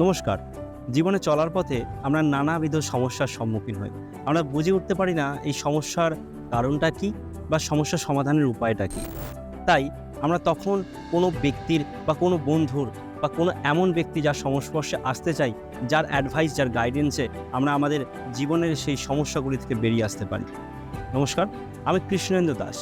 নমস্কার। জীবনে চলার পথে আমরা নানাবিধ সমস্যার সম্মুখীন হই। আমরা বুঝে উঠতে পারি না এই সমস্যার কারণটা কি বা সমস্যা সমাধানের উপায়টা কি। তাই আমরা তখন কোনো ব্যক্তির বা কোনো বন্ধুর বা কোনো এমন ব্যক্তি যার সংস্পর্শে আসতে চাই, যার অ্যাডভাইস যার গাইডেন্সে আমরা আমাদের জীবনের সেই সমস্যাগুলি থেকে বেরিয়ে আসতে পারি। নমস্কার, আমি কৃষ্ণেন্দ্র দাস।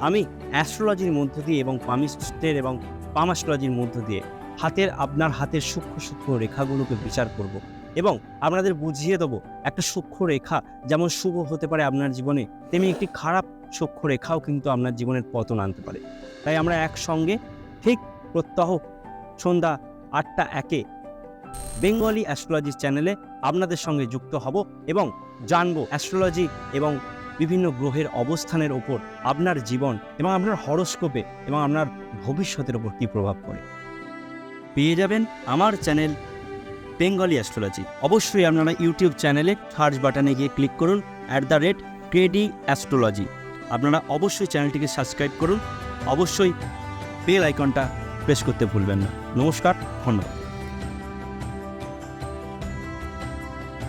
আমি অ্যাস্ট্রোলজির মধ্য দিয়ে এবং পামিস্টের এবং পামাস্ট্রোলজির মধ্য দিয়ে হাতের আপনার হাতের সূক্ষ্ম সূক্ষ্ম রেখাগুলোকে বিচার করব এবং আপনাদের বুঝিয়ে দেবো একটা সূক্ষ্ম রেখা যেমন শুভ হতে পারে আপনার জীবনে, তেমনি একটি খারাপ সূক্ষ্ম রেখাও কিন্তু আপনার জীবনের পতন আনতে পারে। তাই আমরা একসঙ্গে ঠিক প্রত্যহ সন্ধ্যা আটটা একে বেঙ্গলি অ্যাস্ট্রোলজি চ্যানেলে আপনাদের সঙ্গে যুক্ত হব এবং জানব অ্যাস্ট্রোলজি এবং বিভিন্ন গ্রহের অবস্থানের ওপর আপনার জীবন এবং আপনার হরস্কোপে এবং আপনার ভবিষ্যতের ওপর কী প্রভাব পড়ে। পেয়ে যাবেন আমার চ্যানেল বেঙ্গলি অ্যাস্ট্রোলজি। অবশ্যই আপনারা ইউটিউব চ্যানেলে সার্চ বাটনে গিয়ে ক্লিক করুন অ্যাট দ্য রেট ক্রেডি অ্যাস্ট্রোলজি আপনারা অবশ্যই চ্যানেলটিকে সাবস্ক্রাইব করুন, অবশ্যই বেল আইকনটা প্রেস করতে ভুলবেন না। নমস্কার, ধন্যবাদ।